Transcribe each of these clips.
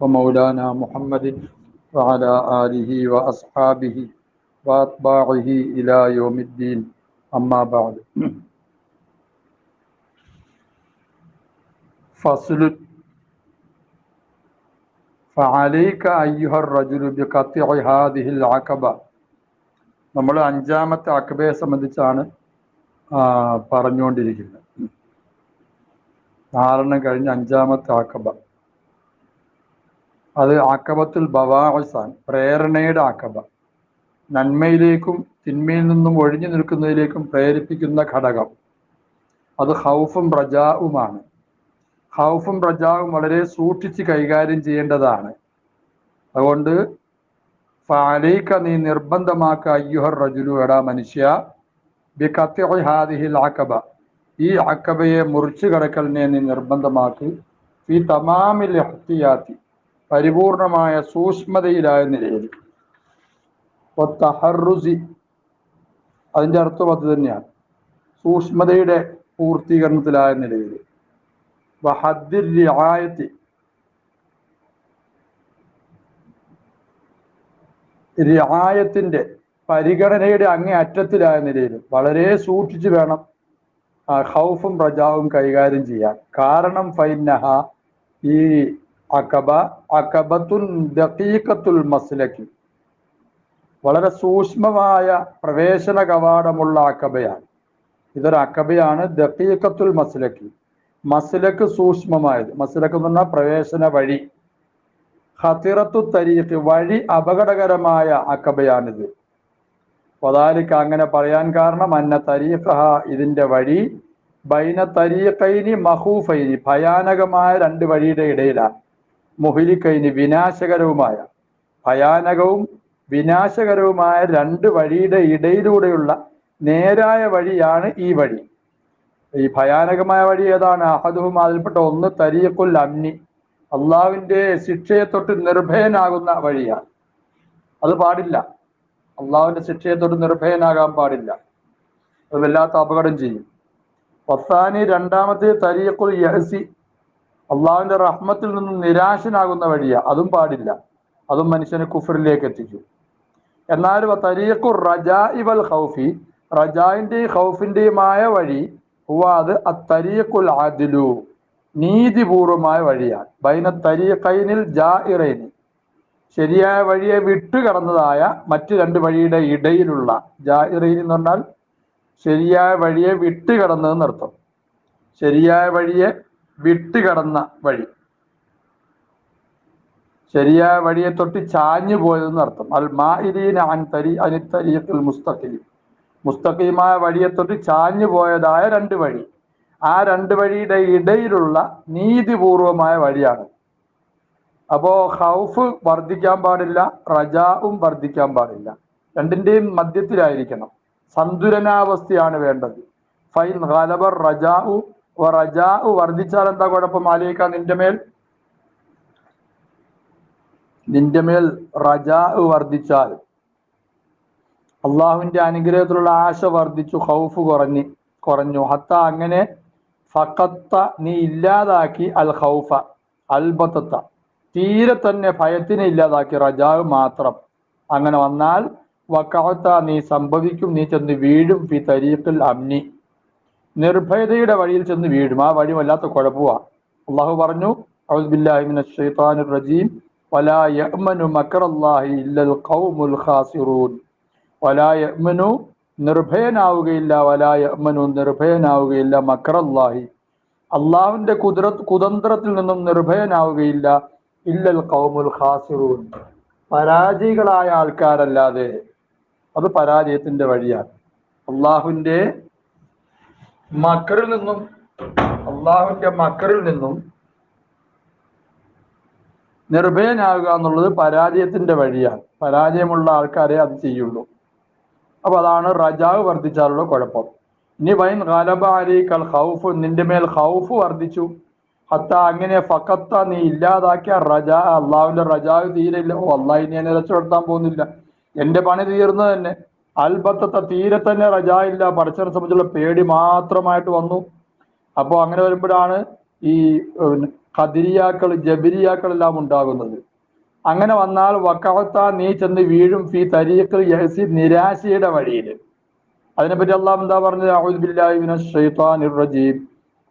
ومولانا محمد وعلى آله وأصحابه وأتباعه إلى يوم الدين أما بعد فصل فعليك أيها الرجل بقطع هذه العقبة നമ്മൾ അഞ്ചാമത്തെ അക്കബയെ സംബന്ധിച്ചാണ് ആ, പറഞ്ഞുകൊണ്ടിരിക്കുന്നത് നാലെണ്ണം കഴിഞ്ഞ് അഞ്ചാമത്തെ അക്കബ അത് ആക്കബത്തുൽ ബവാസാൻ പ്രേരണയുടെ ആക്കബ നന്മയിലേക്കും തിന്മയിൽ നിന്നും ഒഴിഞ്ഞു നിൽക്കുന്നതിലേക്കും പ്രേരിപ്പിക്കുന്ന ഘടകം. അത് ഹൗഫും പ്രജാവുമാണ്. ഹൗഫും പ്രജാവും വളരെ സൂക്ഷിച്ച് കൈകാര്യം ചെയ്യേണ്ടതാണ്. അതുകൊണ്ട് ഫാലീക്ക നീ നിർബന്ധമാക്ക അയ്യുഹർ റജുലു എടാ മനുഷ്യ ബി കത്തി ഹാദിഹിൽ ആക്കബ ഈ ആക്കബയെ മുറിച്ചു കടക്കലിനെ നീ നിർബന്ധമാക്കി. ഈ തമാമിൽ എഹ്തിയാത്തി പരിപൂർണമായ സൂക്ഷ്മതയിലായ നിലയിൽ. തഹറുസി അതിന്റെ അർത്ഥം അത് തന്നെയാണ്. സൂക്ഷ്മതയുടെ പൂർത്തീകരണത്തിലായ നിലയിൽ. വഹദ്ദിർ റിയായത്തി പരിഗണനയുടെ അങ്ങേ അറ്റത്തിലായ നിലയിൽ വളരെ സൂക്ഷിച്ചു വേണം ഹൗഫും റജാവും കൈകാര്യം ചെയ്യാൻ. കാരണം ഫൈനഹ ഈ അക്കബ അക്കബത്തുൻ ദീക്കത്തുൽ മസ്ലക്കി വളരെ സൂക്ഷ്മമായ പ്രവേശന കവാടമുള്ള അക്കബയാണ് ഇതൊരു അക്കബയാണ് ദീക്കത്തുൽ മസ്ലക്കി മസ്ലക്ക് സൂക്ഷ്മമായത്. മസ്ലക്ക് എന്ന് പറഞ്ഞാൽ പ്രവേശന വഴി. ഹത്തിറത്തു തരീഖ് വഴി അപകടകരമായ അക്കബയാണിത് പൊതാലിക്ക് അങ്ങനെ പറയാൻ കാരണം അന്ന തരീഖ ഇതിന്റെ വഴി ബൈന തരീഖൈനി മഹൂഫൈനി ഭയാനകമായ രണ്ട് വഴിയുടെ ഇടയിലാണ്. മുഹിലിക്കൈനി വിനാശകരവുമായ ഭയാനകവും വിനാശകരവുമായ രണ്ട് വഴിയുടെ ഇടയിലൂടെയുള്ള നേരായ വഴിയാണ് ഈ വഴി. ഈ ഭയാനകമായ വഴി ഏതാണ്? അഹദുഹും അതിൽപ്പെട്ട ഒന്ന് തരീഖുൽ അമ്നി അള്ളാവിന്റെ ശിക്ഷയെ തൊട്ട് നിർഭയനാകുന്ന വഴിയാണ്. അത് പാടില്ല. അള്ളാവിന്റെ ശിക്ഷയെ തൊട്ട് നിർഭയനാകാൻ പാടില്ല. അത് വല്ലാത്ത അപകടം ചെയ്യും. പത്താനി രണ്ടാമത്തെ തരീഖുൽ യഹസി അള്ളാവിന്റെ റഹ്മത്തിൽ നിന്നും നിരാശനാകുന്ന വഴിയാ. അതും പാടില്ല. അതും മനുഷ്യനെ കുഫറിലേക്ക് എത്തിക്കും. എന്നാലും തരീഖു റജാ ഇവൽ ഹൗഫി റജാന്റെയും ഹൗഫിന്റെയുമായ വഴി ഹുവ അത് അത്തരീഖുൽ ആദിലു നീതിപൂർവമായ വഴിയാണ്. ബൈന തരീഖൈനിൽ ജാഇറൈനി. ശരിയായ വഴിയെ വിട്ടുകടന്നതായ മറ്റ് രണ്ട് വഴിയുടെ ഇടയിലുള്ള ജാ ഇറൈനി എന്ന് പറഞ്ഞാൽ ശരിയായ വഴിയെ വിട്ടുകടന്നതെന്ന് അർത്ഥം ശരിയായ വഴിയെ വിട്ടുകടന്ന വഴി. ശരിയായ വഴിയെ തൊട്ട് ചാഞ്ഞു പോയതെന്ന് അർത്ഥം. അൽ മാരി അൻ തരി അനി തരീഖിൽ മുസ്തഖിൽ മുസ്തഖീമായ വഴിയെ തൊട്ട് ചാഞ്ഞു പോയതായ രണ്ട് വഴി. ആ രണ്ട് വഴിയുടെ ഇടയിലുള്ള നീതിപൂർവമായ വഴിയാണ്. അപ്പോ ഹൗഫ് വർദ്ധിക്കാൻ പാടില്ല റജാവും വർദ്ധിക്കാൻ പാടില്ല. രണ്ടിന്റെയും മധ്യത്തിലായിരിക്കണം. സന്തുലനാവസ്ഥയാണ് വേണ്ടത്. ഫൈൻ ഹലബർ റജാഉ വർദ്ധിച്ചാൽ എന്താ കുഴപ്പം? ആലോചിക്കാം നിന്റെ മേൽ? നിന്റെ മേൽ റജാഉ വർദ്ധിച്ചാൽ. അള്ളാഹുവിന്റെ അനുഗ്രഹത്തിലുള്ള ആശ വർദ്ധിച്ചു ഹൗഫ് കുറഞ്ഞു കുറഞ്ഞു. ഹത്ത അങ്ങനെ ഫക്കത്ത നീ ഇല്ലാതാക്കി അൽ ഹൗഫ അൽബത്തത്ത. തീരെ തന്നെ ഭയത്തിനെ ഇല്ലാതാക്കി റജാവ് മാത്രം. അങ്ങനെ വന്നാൽ വക്കാത്ത നീ സംഭവിക്കും നീ ചെന്ന് വീഴും. ഫി തരീഖിൽ അമ്നി നിർഭയതയുടെ വഴിയിൽ ചെന്ന് വീഴും. ആ വഴി വല്ലാത്ത കുഴപ്പമാണ് അള്ളാഹു പറഞ്ഞു റജീം. നിർഭയനാവുകയില്ല വലാ യഅ്മനു നിർഭയനാവുകയില്ല മക്കറല്ലാഹി അള്ളാഹുവിന്റെ കുതിര കുതന്ത്രത്തിൽ നിന്നും നിർഭയനാവുകയില്ല ഇല്ലൽ കൗമുൽ ഖാസിറൂൻ. പരാജയികളായ ആൾക്കാരല്ലാതെ അത് പരാജയത്തിന്റെ വഴിയാണ്. അള്ളാഹുവിന്റെ മക്കറിൽ നിന്നും അള്ളാഹുവിന്റെ മക്കറിൽ നിന്നും നിർഭയനാകുക എന്നുള്ളത് പരാജയത്തിന്റെ വഴിയാണ്. പരാജയമുള്ള ആൾക്കാരെ അത് ചെയ്യുള്ളൂ. അപ്പൊ അതാണ് റജാവ് വർദ്ധിച്ചാലുള്ള കുഴപ്പം. ഇനി വൈൻ ഗലബ അലീക്കൽ ഹൗഫ് നിന്റെ മേൽ ഹൗഫ് വർദ്ധിച്ചു. ഹത്ത അങ്ങനെ ഫക്കത്ത നീ ഇല്ലാതാക്കിയ റജ അള്ളാഹുവിന്റെ റജാവ് തീരില്ല ഓ അള്ളാഹ് ഇനി എന്നെ രക്ഷപ്പെടുത്താൻ പോകുന്നില്ല. എന്റെ പണി തീർന്നു തന്നെ. അൽബത്തത്തെ തീരെ തന്നെ റജായില്ല. പഠിച്ചതിനെ സംബന്ധിച്ചുള്ള പേടി മാത്രമായിട്ട് വന്നു. അപ്പോൾ അങ്ങനെ വരുമ്പോഴാണ് ഈ ഖദിരിയാക്കൾ ജബിരിയാക്കൾ എല്ലാം ഉണ്ടാകുന്നത്. അങ്ങനെ വന്നാൽ വക്കവത്ത നീ ചെന്ന് വീഴും ഫി തരീഖിൽ യഹസി നിരാശയുടെ വഴിയിൽ. അതിനെപ്പറ്റി അള്ളാഹ് എന്താ പറഞ്ഞത്? അഊദു ബില്ലാഹി മിനശ് റജീം.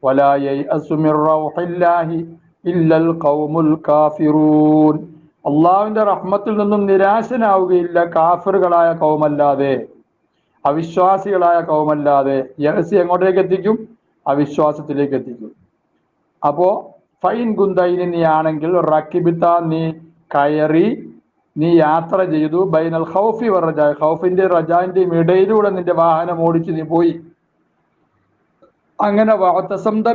വലാ യയഅസു മിർ റൗഹില്ലാഹി ഇല്ലൽ ഖൗമുൽ കാഫിറൂൻ. അള്ളാഹുവിന്റെ റഹ്മത്തിൽ നിന്നും നിരാശനാവുകയില്ല കാഫറുകളായ കൗമല്ലാതെ അവിശ്വാസികളായ കൗമല്ലാതെ. യഹസി എങ്ങോട്ടേക്ക് എത്തിക്കും? അവിശ്വാസത്തിലേക്ക് എത്തിക്കും. അപ്പോ ഫൈൻ ഗുന്തൈനി നീ ആണെങ്കിൽ റക്കിബിത്ത നീ കയറി നീ യാത്ര ചെയ്തു. ബൈനൽ ഹൗഫി റജ ഹൗഫിന്റെ റജാന്റെയും ഇടയിലൂടെ നിന്റെ വാഹനം ഓടിച്ച് നീ പോയി. അങ്ങനെ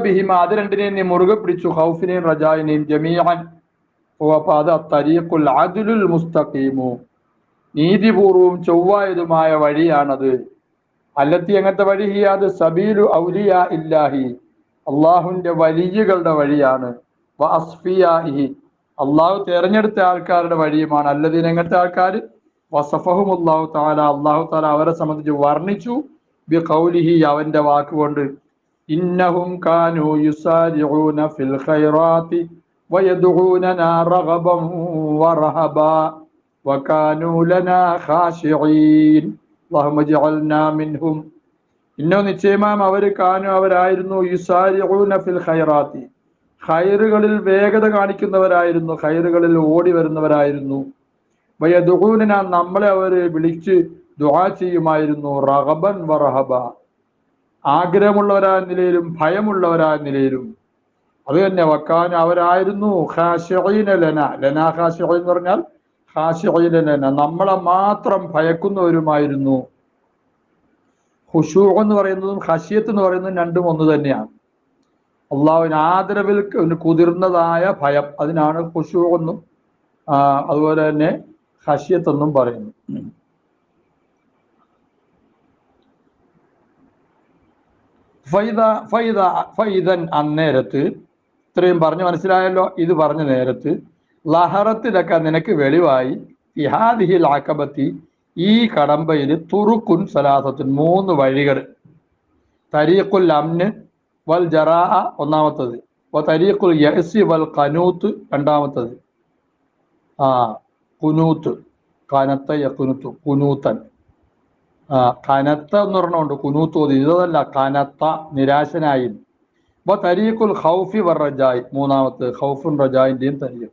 ബിഹിമ അത് രണ്ടിനെയും നീ മുറുകെ പിടിച്ചു. ഹൗഫിനെയും റജായിനെയും ജമീഅൻ ഓ അപ്പൊ അത് തരീഖുൽ അദലുൽ മുസ്തഖീമു. നീതിപൂർവവും ചൊവ്വായതുമായ വഴിയാണത്. അല്ലത്തി എങ്ങനത്തെ വഴി? ഹിയാത് സബീലു ഔലിയ ഇല്ലാഹി. അള്ളാഹുവിന്റെ വലിയകളുടെ വഴിയാണ്. വഅസ്ഫിയാഹി അസ്ഫിയാഹി അള്ളാഹു തെരഞ്ഞെടുത്ത ആൾക്കാരുടെ വഴിയുമാണ്. അല്ലതീൻ എങ്ങനത്തെ ആൾക്കാർ? വസഫഹും അള്ളാഹു താല അള്ളാഹു താല അവരെ സംബന്ധിച്ച് വർണിച്ചു. ബി കൗലിഹി അവന്റെ വാക്കുകൊണ്ട് ഇന്നഹും കാനു യുസാരിഊന ഫിൽ ഖൈറാത്തി വയദ്ഊനനാ റഗബൻ വറഹബാ وكانوا لنا خاشعين اللهم اجعلنا منهم ഇന്നോ നിശ്ചയമാം അവർ കാനു അവരായിരുന്നു യുസാരിഊന ഫിൽ ഖൈറാത്തി ഖൈറുകളിൽ വേഗത കാണിക്കുന്നവരായിരുന്നു ഖൈറുകളിൽ ഓടി വരുന്നവരായിരുന്നു വയദുഹൂന നമ്മളെ അവർ വിളിച്ച് ദുആ ചെയ്യുമായിരുന്നു റഹബൻ വറഹബ ആഗ്രഹമുള്ളവരായ നിലയിലും ഭയമുള്ളവരായ നിലയിലും അത് തന്നെ വക്കാൻ അവരായിരുന്നു. ലന. ലന എന്ന് പറഞ്ഞാൽ ലന. നമ്മളെ മാത്രം ഭയക്കുന്നവരുമായിരുന്നു. ഹുഷൂ എന്ന് പറയുന്നതും ഹഷിയത്ത് എന്ന് പറയുന്നതും രണ്ടും ഒന്ന് തന്നെയാണ്. അള്ളാഹുവിന് ആദരവിൽ കുതിർന്നതായ ഭയം. അതിനാണ് ഹുഷൂ എന്നും അതുപോലെ തന്നെ ഹഷിയത്ത് എന്നും പറയുന്നു ഫൈദ ഫൈദ ഫൈദൻ അന്നേരത്ത് ഇത്രയും പറഞ്ഞു മനസ്സിലായല്ലോ? ഇത് പറഞ്ഞ നേരത്ത് ലഹറത്തിലൊക്കെ നിനക്ക് വെളിവായി. ഇഹാദിഹിൽ ആക്കബത്തി ഈ കടമ്പയിൽ തുറുക്കുൻ സലാസത്തിൻ മൂന്ന് വഴികൾ. തരീഖുൽ അമ്ന് വൽ ജറാ ഒന്നാമത്തത്. തരീഖുൽ യഹ്സി വൽ കനൂത്ത് രണ്ടാമത്തത്. ആ കുനൂത്ത് കനത്ത യക്കുനുത്ത് കുനൂത്തൻ ആ കനത്ത എന്ന് പറഞ്ഞുകൊണ്ട് കുനൂത്ത് ഇതല്ല കനത്ത നിരാശനായി. അപ്പൊ തരീഖുൽ ഖൗഫി വർ മൂന്നാമത്തെ ഖൗഫുൻ റജായിന്റെയും തരീഖ്.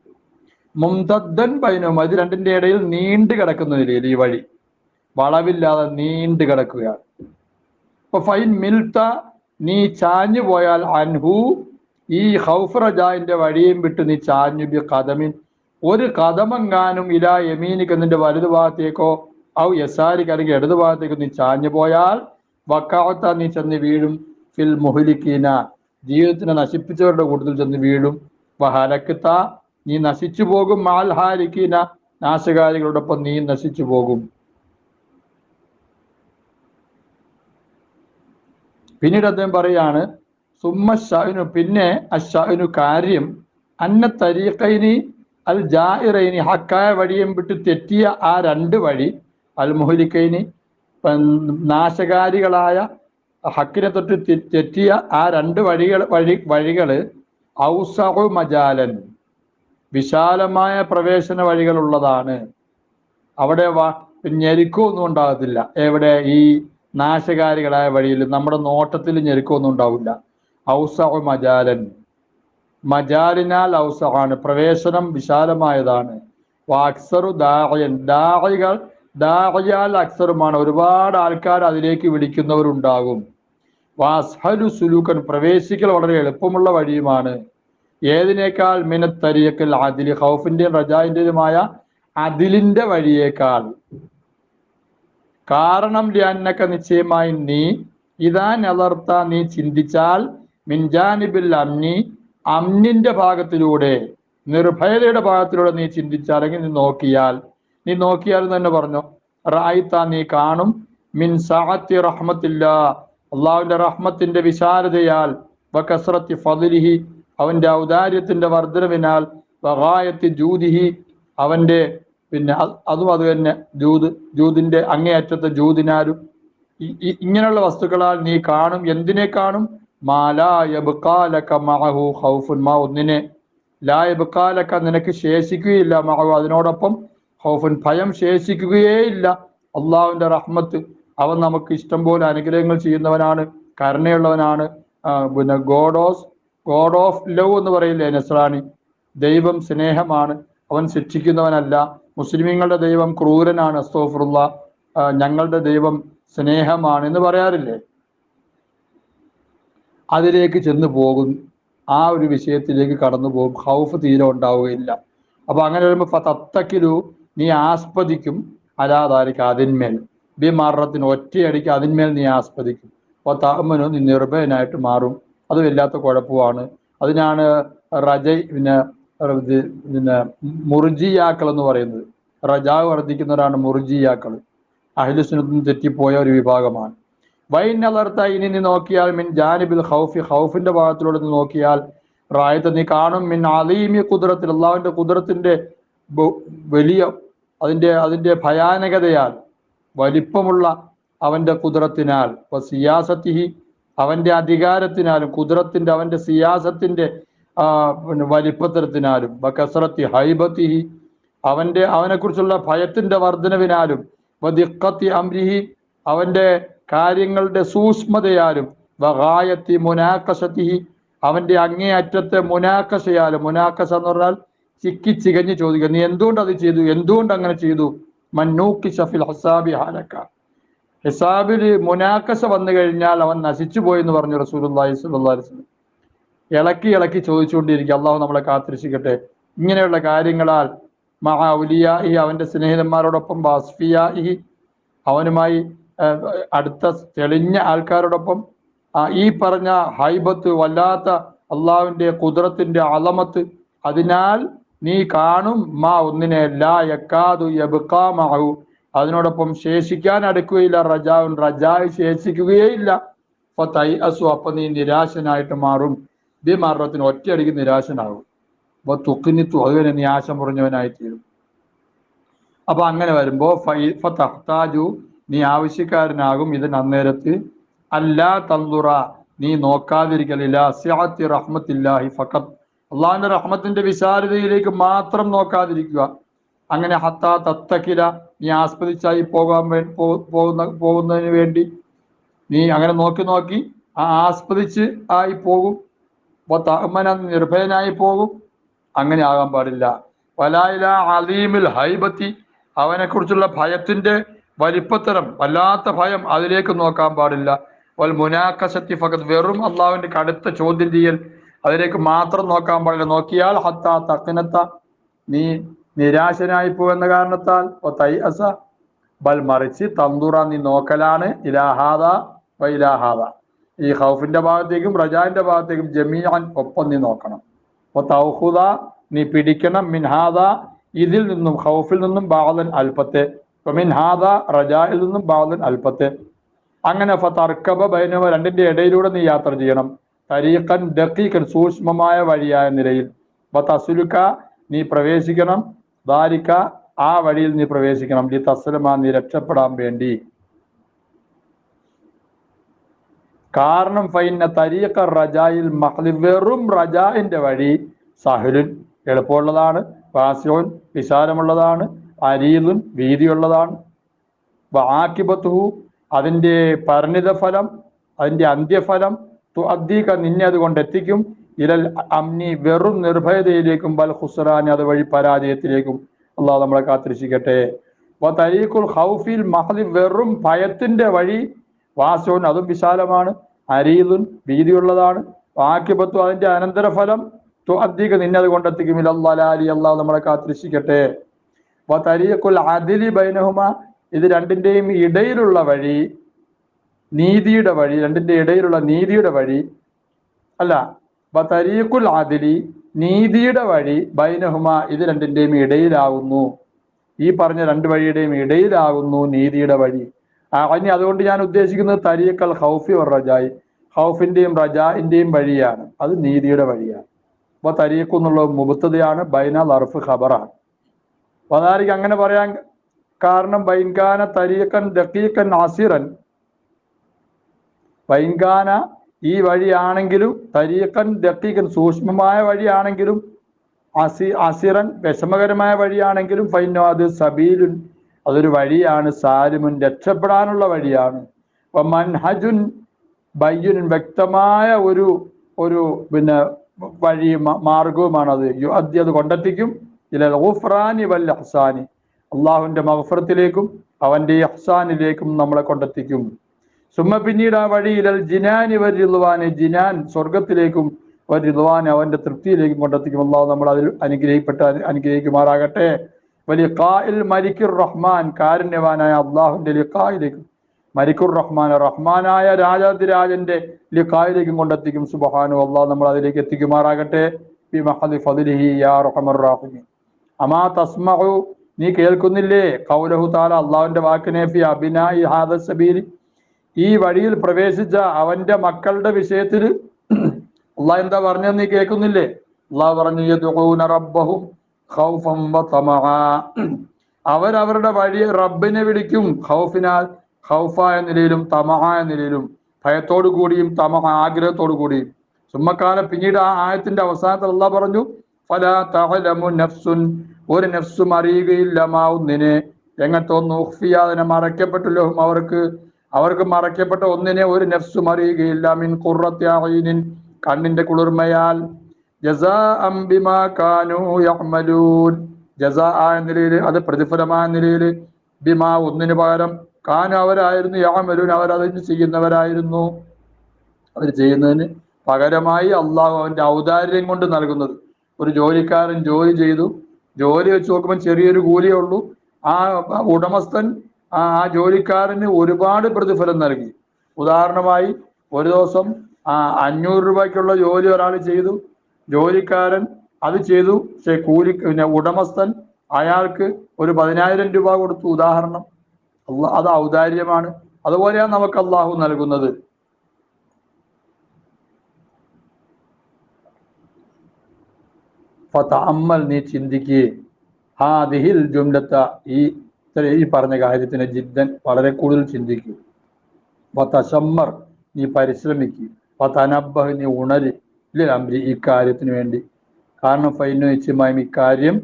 മുംതദ്ദൻ പൈനവും അത് രണ്ടിന്റെ ഇടയിൽ നീണ്ടു കിടക്കുന്ന നിലയിൽ ഈ വഴി. വളവില്ലാതെ നീണ്ടു കിടക്കുകയാണ്. ഇപ്പൊ ഫൈൻ മിൽത്ത നീ ചാഞ്ഞു പോയാൽ അൻഹു ഈ ഹൗഫ് റജായിന്റെ വഴിയും വിട്ട് നീ ചാഞ്ഞു ബി കദമിൻ ഒരു കഥമെങ്ങാനും ഇലാ യമീനിക്ക് നിന്റെ വലതു ഭാഗത്തേക്കോ ഔ യസാരിക്ക് അല്ലെങ്കിൽ ഇടതു ഭാഗത്തേക്ക് നീ ചാഞ്ഞു പോയാൽ വക്കാവത്ത നീ ചെന്ന് വീഴും. ഫിൽ മുഹലിക്കീന. ജീവിതത്തിനെ നശിപ്പിച്ചവരുടെ കൂട്ടത്തിൽ ചെന്ന് വീഴും. വഹലക്കത്ത നീ നശിച്ചു പോകും. മാൽ ഹാരിക്കീന നാശകാരികളോടൊപ്പം നീ നശിച്ചു പോകും. പിന്നീട് അദ്ദേഹം പറയാണ് സുമ്മ ഷാവിനു പിന്നെ അഷാവിനു കാര്യം അന്ന തരീഖൈനി അൽ ജാഇറൈനി ഹക്കായ വഴിയും വിട്ട് തെറ്റിയ ആ രണ്ട് വഴി അൽ മുഹലിക്കൈനി നാശകാരികളായ ഹക്കിനെ തൊട്ട് തെറ്റിയ ആ രണ്ട് വഴികൾ വഴി വഴികൾ ഔസഹു മജാലൻ. വിശാലമായ പ്രവേശന വഴികളുള്ളതാണ്. അവിടെ വാ ഞെരുക്കമൊന്നും ഉണ്ടാകത്തില്ല. എവിടെ ഈ നാശകാരികളായ വഴിയിൽ നമ്മുടെ നോട്ടത്തിൽ ഞെരുക്കമൊന്നും ഉണ്ടാവില്ല. ഔസഹു മജാലൻ. മജാലിനാൽ ഔസഹാണ് പ്രവേശനം വിശാലമായതാണ്. അക്സറു ദാഹയൻ ദാഹികൾ ദാഹിയാൽ അക്സറുമാണ്. ഒരുപാട് ആൾക്കാർ അതിലേക്ക് വിളിക്കുന്നവരുണ്ടാകും. വാസ്ഹലു സുലൂക്കൻ പ്രവേശിക്കൽ വളരെ എളുപ്പമുള്ള വഴിയുമാണ്. ഏതിനേക്കാൾ മിനത്തരിയക്കൽ അതിൽ ഹൗഫിന്റെയും റജായിന്റെയുമായ അതിലിന്റെ വഴിയേക്കാൾ. കാരണം ലിയാനൊക്കെ നിശ്ചയമായി നീ ഇതാ നലർത്ത നീ ചിന്തിച്ചാൽ മിൻജാനിബിൽ അമ്നി അമ്നിന്റെ ഭാഗത്തിലൂടെ നിർഭയതയുടെ ഭാഗത്തിലൂടെ നീ ചിന്തിച്ചാൽ അല്ലെങ്കിൽ നീ നോക്കിയാൽ നീ നോക്കിയാൽ തന്നെ പറഞ്ഞു റായിത്ത നീ കാണും മിൻ സാഅത്തി റഹ്മത്തില്ല അള്ളാഹുവിന്റെ റഹ്മത്തിന്റെ വിശാലതയാൽ വകസ്രത്തി ഫതിലിഹി അവന്റെ ഔദാര്യത്തിന്റെ വർദ്ധനവിനാൽ വഗായത്തി ജൂതിഹി അവന്റെ പിന്നെ അതും അത് തന്നെ ജൂത് ജൂതിന്റെ അങ്ങേയറ്റത്തെ ജൂതിനാലും ഇങ്ങനെയുള്ള വസ്തുക്കളാൽ നീ കാണും. എന്തിനെ കാണും? ഒന്നിനെ ലായബുക്കാലക്ക നിനക്ക് ശേഷിക്കുകയില്ല മഹു അതിനോടൊപ്പം ഹൗഫുൻ ഭയം ശേഷിക്കുകയേയില്ല. അള്ളാഹുവിന്റെ റഹ്മത്ത് അവൻ നമുക്ക് ഇഷ്ടം പോലെ അനുഗ്രഹങ്ങൾ ചെയ്യുന്നവനാണ് കരുണയുള്ളവനാണ്. പിന്നെ God of God of love എന്ന് പറയില്ലേ നസ്രാണി? ദൈവം സ്നേഹമാണ്. അവൻ ശിക്ഷിക്കുന്നവനല്ല. മുസ്ലിമീങ്ങളുടെ ദൈവം ക്രൂരനാണ് അസ്തോഫുള്ള ഞങ്ങളുടെ ദൈവം സ്നേഹമാണ് എന്ന് പറയാറില്ലേ? അതിലേക്ക് ചെന്ന് പോകും. ആ ഒരു വിഷയത്തിലേക്ക് കടന്നു പോകും. ഹൗഫ് തീരെ ഉണ്ടാവുകയില്ല. അപ്പൊ അങ്ങനെ വരുമ്പോ തത്തക്കിലു നീ ആസ്പദിക്കും അലാതാരിക്ക് അതിന്മേൽ. ബി മറത്തിന് ഒറ്റയടിക്ക് അതിന്മേൽ നീ ആസ്പദിക്കും അപ്പോൾ താമനു നീ നിർഭയനായിട്ട് മാറും. അത് വല്ലാത്ത കുഴപ്പമാണ്. അതിനാണ് റജ പിന്നെ പിന്നെ മുർജിയാക്കൾ എന്ന് പറയുന്നത്. റജാവ് വർദ്ധിക്കുന്നവരാണ് മുർജിയാക്കൾ. അഹിലുസിനും തെറ്റിപ്പോയ ഒരു വിഭാഗമാണ്. വൈനലർത്ത ഇനി നീ നോക്കിയാൽ മിൻ ജാനിബിൽ ഹൗഫി ഹൗഫിന്റെ ഭാഗത്തിലൂടെ നീ നോക്കിയാൽ റായത്ത് നീ കാണും. മിൻ അലീമി കുതിരത്തിൽ അള്ളാഹുവിന്റെ കുതിരത്തിന്റെ വലിയ അതിന്റെ അതിന്റെ ഭയാനകതയാൽ വലിപ്പമുള്ള അവന്റെ കുതിരത്തിനാൽ സിയാസത്തിഹി അവന്റെ അധികാരത്തിനാലും കുതിരത്തിന്റെ അവന്റെ സിയാസത്തിന്റെ പിന്നെ വലിപ്പത്തരത്തിനാലും ബക്കസറത്തി ഹൈബത്തിഹി അവന്റെ അവനെക്കുറിച്ചുള്ള ഭയത്തിന്റെ വർധനവിനാലും ദിക്കത്തി അംരിഹി അവന്റെ കാര്യങ്ങളുടെ സൂക്ഷ്മതയാലും വഹായത്തി മുനാക്കശത്തിഹി അവന്റെ അങ്ങേയറ്റത്തെ മുനാക്കശയാലും മുനാക്കശ എന്ന് പറഞ്ഞാൽ ചിക്കി ചികഞ്ഞ് ചോദിക്കുക. നീ എന്തുകൊണ്ട് അത് ചെയ്തു? എന്തുകൊണ്ട് അങ്ങനെ ചെയ്തു? മന്നൂക്കി ഷഫിൽ ഹസാബി ഹാലക്ക. ഹിസാബിൽ മുനാക്കസ വന്നു കഴിഞ്ഞാൽ അവൻ നശിച്ചു പോയി എന്ന് പറഞ്ഞു അലൈഹി വസല്ലം. ഇളക്കി ഇളക്കി ചോദിച്ചുകൊണ്ടിരിക്കുക അള്ളാഹു നമ്മളെ കാത്തിരിച്ചിക്കട്ടെ ഇങ്ങനെയുള്ള കാര്യങ്ങളാൽ മഹാ ഉലിയ ഈ അവന്റെ സ്നേഹിതന്മാരോടൊപ്പം ബാസ്ഫിയാഹി അവനുമായി ആ, അടുത്ത തെളിഞ്ഞ ആൾക്കാരോടൊപ്പം ഈ പറഞ്ഞ ഹൈബത്ത് വല്ലാത്ത അള്ളാഹുവിന്റെ കുതിരത്തിന്റെ അളമത്ത് അതിനാൽ നീ കാണും മാ ഒന്നിനെ. ലാ യക്കാതു യബുക്കാമാവു അതിനോടൊപ്പം ശേഷിക്കാൻ അടുക്കുകയില്ല റജാവുൻ റജാവ് ശേഷിക്കുകയില്ല അപ്പൊ തൈ അസു അപ്പൊ നീ നിരാശനായിട്ട് മാറും. ബി മാറത്തിന് ഒറ്റയടിക്ക് നിരാശനാകും. അപ്പൊ തുക്കിനി അതുവരെ നീ ആശം മുറിഞ്ഞവനായി തീരും. അപ്പൊ അങ്ങനെ വരുമ്പോ ഫതഹ്താജു നീ ആവശ്യക്കാരനാകും ഇതിന് അന്നേരത്ത് അല്ലാ തന്തുറ നീ നോക്കാതിരിക്കലില്ല സിയാത്തി റഹ്മത്തില്ലാഹി ഫഖത്ത് അള്ളാഹിന്റെ റഹ്മത്തിന്റെ വിശാലതയിലേക്ക് മാത്രം നോക്കാതിരിക്കുക. അങ്ങനെ ഹത്താ തത്തക്കില നീ ആസ്വദിച്ചായി പോകാൻ വേ- പോകുന്ന പോകുന്നതിന് വേണ്ടി നീ അങ്ങനെ നോക്കി നോക്കി ആസ്വദിച്ച് ആയി പോകും. തഹ്മന നിർഭയനായി പോകും. അങ്ങനെ ആകാൻ പാടില്ല. വലായില അലീമിൽ ഹൈബത്തി അവനെ കുറിച്ചുള്ള ഭയത്തിന്റെ വലിപ്പത്തരം വല്ലാത്ത ഭയം അതിലേക്ക് നോക്കാൻ പാടില്ല. വൽ മുനാക്കശത്തി ഫകത് വെറും അള്ളാഹുവിന്റെ കടുത്ത ചോദ്യം ചെയ്യൽ അതിലേക്ക് മാത്രം നോക്കാൻ പാടില്ല. നോക്കിയാൽ ഹത്താ തക്കിനത്ത നീ നിരാശനായി പോകുന്ന കാരണത്താൽ ഓ തൈ അസ ബൽ മറിച്ച് തന്തുറ നീ നോക്കലാണ്. ഇലാഹാദ വൈലാഹാദ ഈ ഹൗഫിന്റെ ഭാഗത്തേക്കും റജാന്റെ ഭാഗത്തേക്കും ജമീഅൻ ഒപ്പം നീ നോക്കണം. ഓ തൗഹുദ നീ പിടിക്കണം. മിൻഹാദ ഇതിൽ നിന്നും ഹൗഫിൽ നിന്നും ബാദൻ അൽപ്പത്തെ മിൻഹാദ റജായിൽ നിന്നും ബാദൻ അൽപ്പത്തെ അങ്ങനെ ഫതർക്കബ ബൈനവ രണ്ടിന്റെ ഇടയിലൂടെ നീ യാത്ര ചെയ്യണം. തരീഖൻ ദഖീഖൻ സൂക്ഷ്മമായ വഴിയായ നിലയിൽ. തസുലുക്ക നീ പ്രവേശിക്കണം. ദാരിക്ക ആ വഴിയിൽ നീ പ്രവേശിക്കണം. ഈ തസ്ലമ നീ രക്ഷപ്പെടാൻ വേണ്ടി. കാരണം ഫൈന തരീഖ റജായിൽ മഹ്ലി വെറും റജായിന്റെ വഴി സഹലുൻ എളുപ്പമുള്ളതാണ് വാസ്യോൻ വിശാലമുള്ളതാണ് അരീലുൻ വീതിയുള്ളതാണ്. ആക്കിബത്തുഹു അതിന്റെ പരിണിത ഫലം അതിന്റെ അന്ത്യഫലം അദ്ദീക നിന്നെ അതുകൊണ്ട് എത്തിക്കും ഇരൽ അമ്നി വെറും നിർഭയതയിലേക്കും ബൽ ഹുസ്റാനി അതുവഴി പരാജയത്തിലേക്കും അള്ളാഹ് നമ്മളെ കാത്തിരിച്ചിക്കട്ടെ തരീഖുൽ ഹൗഫിൽ മഹലി വെറും ഭയത്തിന്റെ വഴി വാസോൻ അതും വിശാലമാണ് അരീതുൻ ഭീതിയുള്ളതാണ്. വാക്യബത്വം അതിന്റെ അനന്തരഫലം തുഅദ്ദീക നിന്നെ അത് കൊണ്ടെത്തിക്കും. ഇലല്ലാലി അള്ളാഹ് നമ്മളെ കാത്തിരിച്ചിക്കട്ടെ തരീഖുൽ അദിലി ബൈനഹുമ ഇത് രണ്ടിന്റെയും ഇടയിലുള്ള വഴി നീതിയുടെ വഴി രണ്ടിന്റെ ഇടയിലുള്ള നീതിയുടെ വഴി അല്ല ബതരീഖുൽ തരീഖുൽ ആദിലി നീതിയുടെ വഴി ബൈനഹുമ ഇത് രണ്ടിന്റെയും ഇടയിലാകുന്നു ഈ പറഞ്ഞ രണ്ട് വഴിയുടെയും ഇടയിലാകുന്നു നീതിയുടെ വഴി. അനി അതുകൊണ്ട് ഞാൻ ഉദ്ദേശിക്കുന്നത് തരീക്കൽ ഹൗഫി ഓർ റജായി. ഹൗഫിന്റെയും റജാഇന്റെയും വഴിയാണ്. അത് നീതിയുടെ വഴിയാണ്. അപ്പൊ തരീഖ് എന്നുള്ള മുബത്തതയാണ് ബൈന ലർഫ് ഖബറാണ്. അതായിരിക്കും അങ്ങനെ പറയാൻ കാരണം ബൈൻകാന തരീഖൻ ദക്കീഖൻ നാസിറൻ ബൈൻകാന ഈ വഴിയാണെങ്കിലും തരീക്കൻ ദക്കീക്കൻ സൂക്ഷ്മമായ വഴിയാണെങ്കിലും അസി അസിറൻ വിഷമകരമായ വഴിയാണെങ്കിലും ഫൈനോ അത് സബീലുൻ അതൊരു വഴിയാണ്. സാലിമുൻ രക്ഷപ്പെടാനുള്ള വഴിയാണ്. അപ്പൊ മൻഹജുൻ ബയ്യുൻ വ്യക്തമായ ഒരു ഒരു പിന്നെ വഴി മാർഗവുമാണ് അത്. അത് കൊണ്ടെത്തിക്കും. ഇല്ല ഊഫ്രാനി വൽ ഹസാനി അള്ളാഹുവിന്റെ മഹഫറത്തിലേക്കും അവന്റെ ഹസാനിലേക്കും നമ്മളെ കൊണ്ടെത്തിക്കും. സുമ പിന്നീട് ആ വഴിയിൽ ജിനാനി വരിളുവാന് ജിനാൻ സ്വർഗത്തിലേക്കും വരിളുവാൻ അവന്റെ തൃപ്തിയിലേക്കും കൊണ്ടെത്തിക്കും. അള്ളാഹു നമ്മൾ അതിൽ അനുഗ്രഹിക്കപ്പെട്ട അനുഗ്രഹിക്കുമാറാകട്ടെ. വലിയ കായിൽ മരിക്കുർ റഹ്മാൻ കാരുണ്യവാനായ അള്ളാഹുന്റെ ലിഖായിലേക്കും മരിക്കുർ റഹ്മാൻ റഹ്മാനായ രാജാതിരാജന്റെ ലിഖായിലേക്കും കൊണ്ടെത്തിക്കും. സുബഹാനു അള്ളാഹു നമ്മൾ അതിലേക്ക് എത്തിക്കുമാറാകട്ടെ. അമാ തസ്മഹു നീ കേൾക്കുന്നില്ലേ? കൗലഹു താല അള്ളാഹുവിന്റെ വാക്കിനെ ഫി അബിനായി ഹാദ സബീൽ ഈ വഴിയിൽ പ്രവേശിച്ച അവന്റെ മക്കളുടെ വിഷയത്തിൽ അള്ളാഹ് എന്താ പറഞ്ഞത് നീ കേൾക്കുന്നില്ലേ? അള്ളാഹ് പറഞ്ഞു അവരവരുടെ വഴി റബ്ബിനെ വിളിക്കും. ഹൗഫിനാൽ ഹൗഫ എന്ന നിലയിലും തമഹ എന്ന നിലയിലും ഭയത്തോടു കൂടിയും തമഹ ആഗ്രഹത്തോടു കൂടിയും. സുമ്മക്കാല പിന്നീട് ആ ആയത്തിന്റെ അവസാനത്തിൽ അള്ളാഹ് പറഞ്ഞു ഫലാ തഅലമു നഫ്സുൻ. ഒരു നഫ്സും അറിയുകയില്ല മാവുന്നിനെ. എങ്ങനത്തൊന്ന് ഉഖ്ഫിയാതിനെ മറയ്ക്കപ്പെട്ടല്ലോ അവർക്ക്. അവർക്ക് മറയ്ക്കപ്പെട്ട ഒന്നിനെ ഒരു നഫ്സും അറിയുകയില്ല മിൻ ഖുറത്യായിനിൻ കണ്ണിന്റെ കുളിർമയാൽ. ജസാ ആയ നിലയിൽ അത് പ്രതിഫലമായ നിലയിൽ ബിമാ ഒന്നിന് പകരം കാനു അവരായിരുന്നു യഅമലൂൻ അവർ അതിന് ചെയ്യുന്നവരായിരുന്നു. അവർ ചെയ്യുന്നതിന് പകരമായി അള്ളാഹു അവന്റെ ഔദാര്യം കൊണ്ട് നൽകുന്നത്. ഒരു ജോലിക്കാരൻ ജോലി ചെയ്തു. ജോലി വെച്ച് നോക്കുമ്പോൾ ചെറിയൊരു കൂലിയേ ഉള്ളൂ. ആ ഉടമസ്ഥൻ ആ ജോലിക്കാരന് ഒരുപാട് പ്രതിഫലം നൽകി. ഉദാഹരണമായി ഒരു ദിവസം അഞ്ഞൂറ് രൂപയ്ക്കുള്ള ജോലി ഒരാൾ ചെയ്തു. ജോലിക്കാരൻ അത് ചെയ്തു. പക്ഷെ കൂലി പിന്നെ ഉടമസ്ഥൻ അയാൾക്ക് ഒരു പതിനായിരം രൂപ കൊടുത്തു. ഉദാഹരണം അത് ഔദാര്യമാണ്. അതുപോലെയാണ് നമുക്ക് അള്ളാഹു നൽകുന്നത്. ഫതഅമ്മൽ നീ ആ ഹാദിഹിൽ ജുംലത്ത ഈ ഈ പറഞ്ഞ കാര്യത്തിന് ജിദ്ദൻ വളരെ കൂടുതൽ ചിന്തിക്കൂ. പത്തശമ്മർ നീ പരിശ്രമിക്കുക പത്തനബഹ് നീ ഉണര്. ഇല്ല ഈ കാര്യത്തിന് വേണ്ടി. കാരണം ഫൈനു നിശ്ചയമായും ഇക്കാര്യം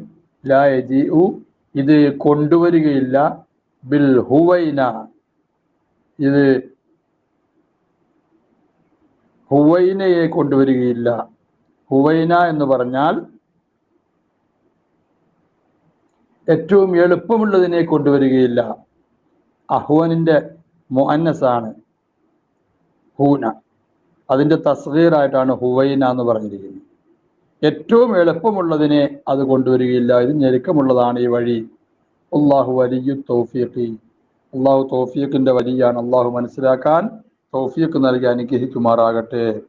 ലാ ഉ ഇത് കൊണ്ടുവരികയില്ല. ബിൽ ഹുവൈന ഇത് ഹുവൈനയെ കൊണ്ടുവരികയില്ല. ഹുവൈന എന്ന് പറഞ്ഞാൽ ഏറ്റവും എളുപ്പമുള്ളതിനെ കൊണ്ടുവരികയില്ല. അഹ്വാനിന്റെ മുഅന്നസാണ് ഹൂന. അതിന്റെ തസ്ഗീറായിട്ടാണ് ഹുവൈന എന്ന് പറഞ്ഞിരിക്കുന്നത്. ഏറ്റവും എളുപ്പമുള്ളതിനെ അത് കൊണ്ടുവരികയില്ല. ഇത് ഞെരുക്കമുള്ളതാണ് ഈ വഴി. അള്ളാഹു വലിയു തൗഫീഖി. അള്ളാഹു തൗഫീഖിന്റെ വലിയാണ്. അള്ളാഹു മനസ്സിലാക്കാൻ തൗഫീഖ് നൽകി അനുഗ്രഹിക്കുമാറാകട്ടെ.